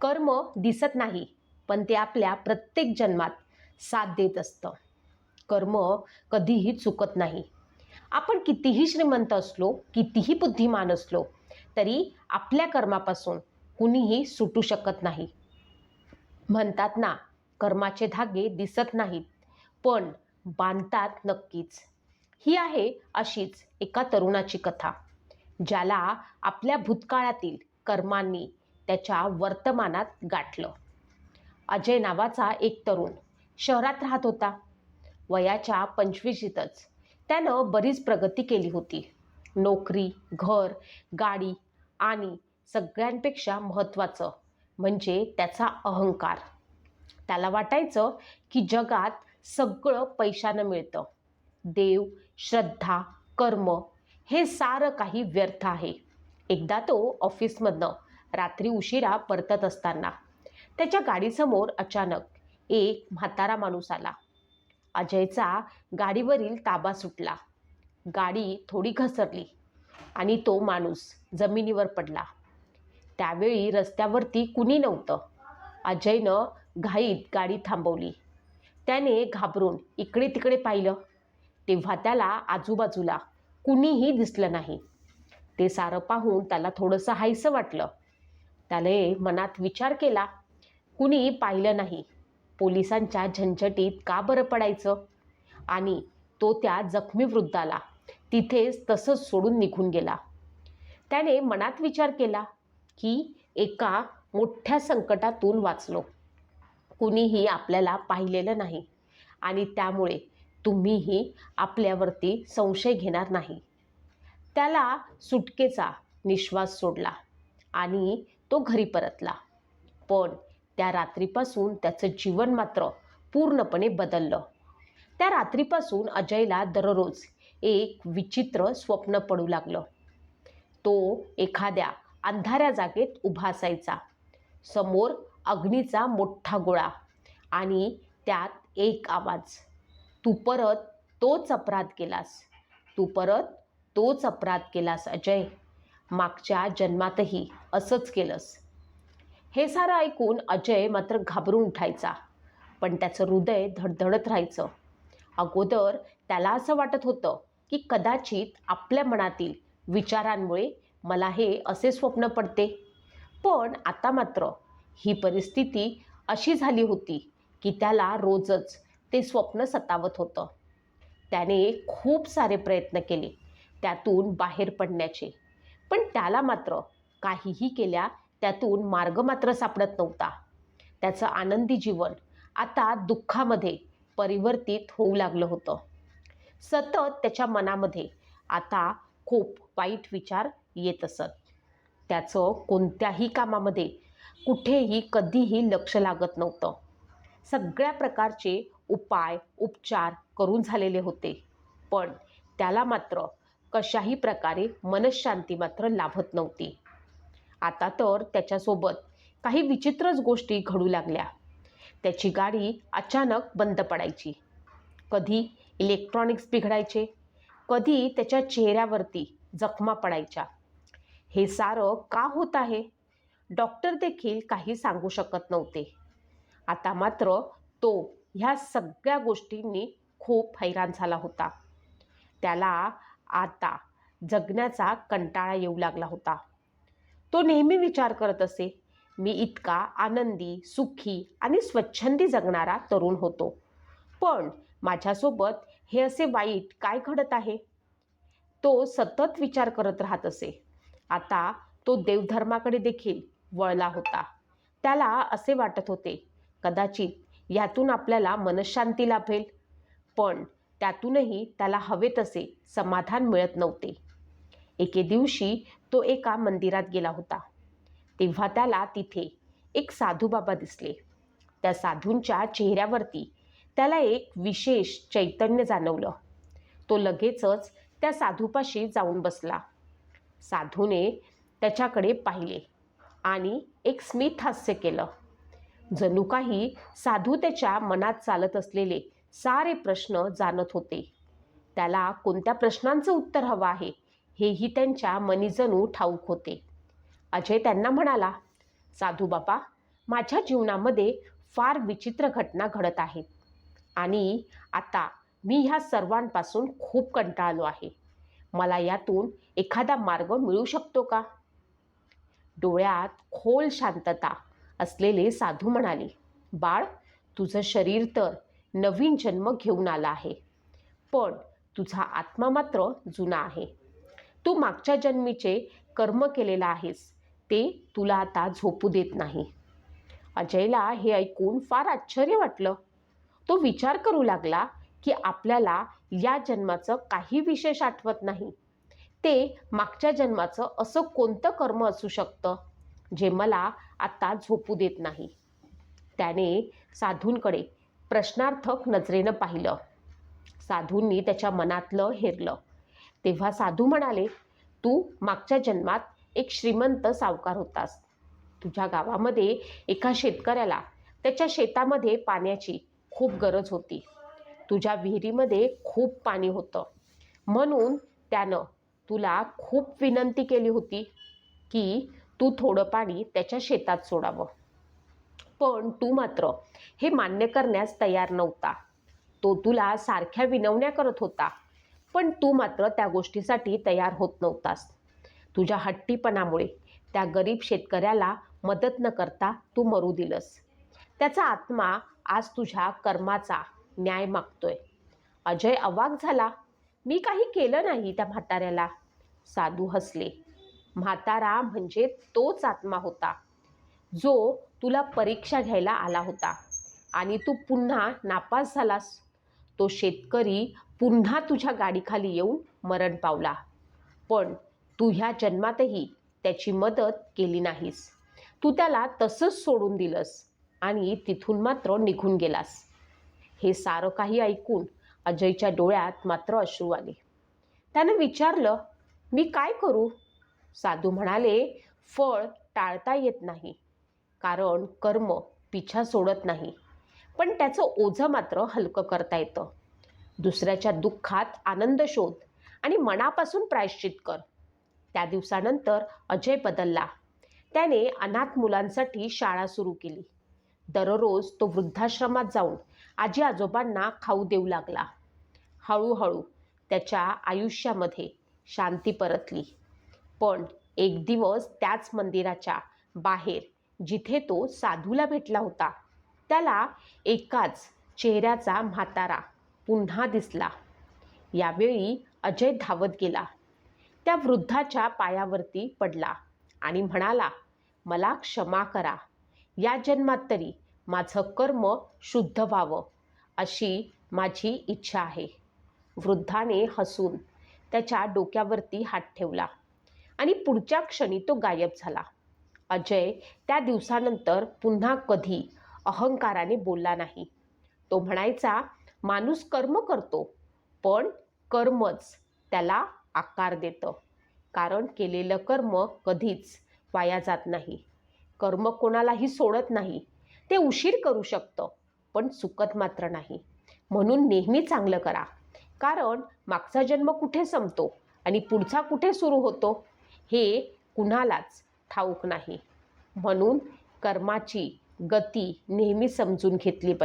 कर्म दिसत नाही पण ते आपल्या प्रत्येक जन्मात साथ देत असतं. कर्म कधीही चुकत नाही. आपण कितीही श्रीमंत असलो कितीही बुद्धिमान असलो तरी आपल्या कर्मापासून कुणीही सुटू शकत नाही. म्हणतात ना कर्माचे धागे दिसत नाहीत पण बांधतात नक्कीच. ही आहे अशीच एका तरुणाची कथा ज्याला आपल्या भूतकाळातील कर्मांनी त्याच्या वर्तमानात गाठलं. अजय नावाचा एक तरुण शहरात राहत होता. वयाच्या पंचवीशीतच त्यानं बरीच प्रगती केली होती. नोकरी घर गाडी आणि सगळ्यांपेक्षा महत्त्वाचं म्हणजे त्याचा अहंकार. त्याला वाटायचं की जगात सगळं पैशानं मिळतं. देव श्रद्धा कर्म हे सारं काही व्यर्थ आहे. एकदा तो ऑफिसमधनं रात्री उशिरा परतत असताना. त्याच्या गाडीसमोर अचानक एक म्हातारा माणूस आला. अजयचा गाडीवरील ताबा सुटला. गाडी थोडी घसरली आणि तो माणूस जमिनीवर पडला. त्यावेळी रस्त्यावरती कुणी नव्हतं. अजयनं घाईत गाडी थांबवली. त्याने घाबरून इकडे तिकडे पाहिलं. तेव्हा त्याला आजूबाजूला कुणीही दिसलं नाही. ते सारं पाहून त्याला थोडंसं हायसं वाटलं. त्याने मनात विचार केला कुणी पाहिलं नाही. पोलिसांच्या झंझटीत का बरं पडायचं? आणि तो त्या जखमी वृद्धाला तिथेच तसंच सोडून निघून गेला. त्याने मनात विचार केला की एका मोठ्या संकटातून वाचलो. कुणीही आपल्याला पाहिलेलं नाही आणि त्यामुळे तुम्हीही आपल्यावरती संशय घेणार नाही. त्याला सुटकेचा निश्वास सोडला आणि तो घरी परतला. पण त्या रात्रीपासून त्याचं जीवन मात्र पूर्णपणे बदललं. त्या रात्रीपासून अजयला दररोज एक विचित्र स्वप्न पडू लागलं. तो एखाद्या अंधाऱ्या जागेत उभा असायचा. समोर अग्नीचा मोठा गोळा आणि त्यात एक आवाज. तू परत तोच अपराध केलास. तू परत तोच अपराध केलास अजय. मागच्या जन्मातही असंच केलंस. हे सारं ऐकून अजय मात्र घाबरून उठायचा पण त्याचं हृदय धडधडत राहायचं. अगोदर त्याला असं वाटत होतं की कदाचित आपल्या मनातील विचारांमुळे मला हे असे स्वप्न पडते. पण आता मात्र ही परिस्थिती अशी झाली होती की त्याला रोजच ते स्वप्न सतावत होतं. त्याने खूप सारे प्रयत्न केले त्यातून बाहेर पडण्याचे. पण त्याला मात्र काहीही केल्या त्यातून मार्ग मात्र सापडत नव्हता. त्याचं आनंदी जीवन आता दुःखामध्ये परिवर्तित होऊ लागलं होतं. सतत त्याच्या मनामध्ये आता खूप वाईट विचार येत असत. त्याचं कोणत्याही कामामध्ये कुठेही कधीही लक्ष लागत नव्हतं. सगळ्या प्रकारचे उपाय उपचार करून झालेले होते. पण त्याला मात्र कशाही प्रकारे मनशांती मात्र लाभत नव्हती. आता तर त्याच्यासोबत काही विचित्रच गोष्टी घडू लागल्या. त्याची गाडी अचानक बंद पडायची. कधी इलेक्ट्रॉनिक्स बिघडायचे कधी त्याच्या चेहऱ्यावरती जखमा पडायच्या. हे सारं का होत आहे? डॉक्टर देखील काही सांगू शकत नव्हते. आता मात्र तो ह्या सगळ्या गोष्टींनी खूप हैराण झाला होता. त्याला आता जगण्याचा कंटाळा येऊ लागला होता. तो नेहमी विचार करत असे मी इतका आनंदी सुखी आणि स्वच्छंदी जगणारा तरुण होतो. पण माझ्यासोबत हे असे वाईट काय घडत आहे? तो सतत विचार करत राहत असे. आता तो देवधर्माकडे देखील वळला होता. त्याला असे वाटत होते कदाचित यातून आपल्याला मनशांती लाभेल. पण त्यातूनही त्याला हवे तसे समाधान मिळत नव्हते. एके दिवशी तो एका मंदिरात गेला होता. तेव्हा त्याला तिथे एक साधू बाबा दिसले. त्या साधूंच्या चेहऱ्यावरती त्याला एक विशेष चैतन्य जाणवलं. तो लगेचच त्या साधूपाशी जाऊन बसला. साधूने त्याच्याकडे पाहिले आणि एक स्मित हास्य केलं. जणू काही साधू त्याच्या मनात चालत असलेले सारे प्रश्न जाणत होते. त्याला कोणत्या प्रश्नांचं उत्तर हवं आहे हेही त्यांच्या मनीजणू ठाऊक होते. अजय त्यांना म्हणाला साधू बापा माझ्या जीवनामध्ये फार विचित्र घटना घडत आहेत. आणि आता मी ह्या सर्वांपासून खूप कंटाळलो आहे. मला यातून एखादा मार्ग मिळू शकतो का? डोळ्यात खोल शांतता असलेले साधू म्हणाले बाळ तुझं शरीर तर नवीन जन्म घेऊन आला आहे. पण तुझा आत्मा मात्र जुना आहे. तू मागच्या जन्मीचे कर्म केलेला आहेस. ते तुला आता झोपू देत नाही. अजयला हे ऐकून फार आश्चर्य वाटलं. तो विचार करू लागला की आपल्याला या जन्माचं काही विशेष आठवत नाही. ते मागच्या जन्माचं असं कोणतं कर्म असू शकतं जे मला आता झोपू देत नाही? त्याने साधूंकडे प्रश्नार्थक नजरेनं पाहिलं. साधूंनी त्याच्या मनातलं हेरलं. तेव्हा साधू म्हणाले तू मागच्या जन्मात एक श्रीमंत सावकार होतास. तुझ्या गावामध्ये एका शेतकऱ्याला त्याच्या शेतामध्ये पाण्याची खूप गरज होती. तुझ्या विहिरीमध्ये खूप पाणी होतं. म्हणून त्यानं तुला खूप विनंती केली होती की तू थोडं पाणी त्याच्या शेतात सोडावं. पण तू मात्र हे मान्य करण्यास तयार नव्हता. तो तुला सारख्या विनवण्या करत होता पण तू मात्र त्या गोष्टीसाठी तयार होत नव्हतास. तुझ्या हट्टीपणामुळे त्या गरीब शेतकऱ्याला मदत न करता तू मरू दिलंस. त्याचा आत्मा आज तुझ्या कर्माचा न्याय मागतोय. अजय अवाक झाला. मी काही केलं नाही त्या म्हाताऱ्याला. साधू हसले. म्हातारा म्हणजे तोच आत्मा होता. जो तुला परीक्षा घ्यायला आला होता आणि तू पुन्हा नापास झालास. तो शेतकरी पुन्हा तुझ्या गाडीखाली येऊन मरण पावला. पण तू ह्या जन्मातही त्याची मदत केली नाहीस. तू त्याला तसंच सोडून दिलंस आणि तिथून मात्र निघून गेलास. हे सारं काही ऐकून अजयच्या डोळ्यात मात्र अश्रू आले. त्यानं विचारलं मी काय करू? साधू म्हणाले फळ टाळता येत नाही. कारण कर्म पिछा सोडत नाही. पण त्याचं ओझं मात्र हलकं करता येतं. दुसऱ्याच्या दुःखात आनंद शोध आणि मनापासून प्रायश्चित कर. त्या दिवसानंतर अजय बदलला. त्याने अनाथ मुलांसाठी शाळा सुरू केली. दररोज तो वृद्धाश्रमात जाऊन आजी आजोबांना खाऊ देऊ लागला. हळूहळू त्याच्या आयुष्यामध्ये शांती परतली. पण एक दिवस त्याच मंदिराच्या बाहेर जिथे तो साधूला भेटला होता. त्याला एकाच चेहऱ्याचा म्हातारा पुन्हा दिसला. यावेळी अजय धावत गेला. त्या वृद्धाच्या पायावरती पडला आणि म्हणाला मला क्षमा करा. या जन्मात तरी माझं कर्म शुद्ध व्हावं अशी माझी इच्छा आहे. वृद्धाने हसून त्याच्या डोक्यावरती हात ठेवला आणि पुढच्या क्षणी तो गायब झाला. अजय त्या दिवसानंतर पुन्हा कधी अहंकाराने बोलला नाही. तो म्हणायचा माणूस कर्म करतो पण कर्मच त्याला आकार देतं. कारण केलेलं कर्म कधीच वाया जात नाही. कर्म कोणालाही सोडत नाही. ते उशीर करू शकतं पण चुकत मात्र नाही. म्हणून नेहमी चांगलं करा. कारण मागचा जन्म कुठे संपतो आणि पुढचा कुठे सुरू होतो हे कुणालाच ठाऊक नाही. म्हणून कर्माची गती नेहमी समजून घेतली पाहिजे.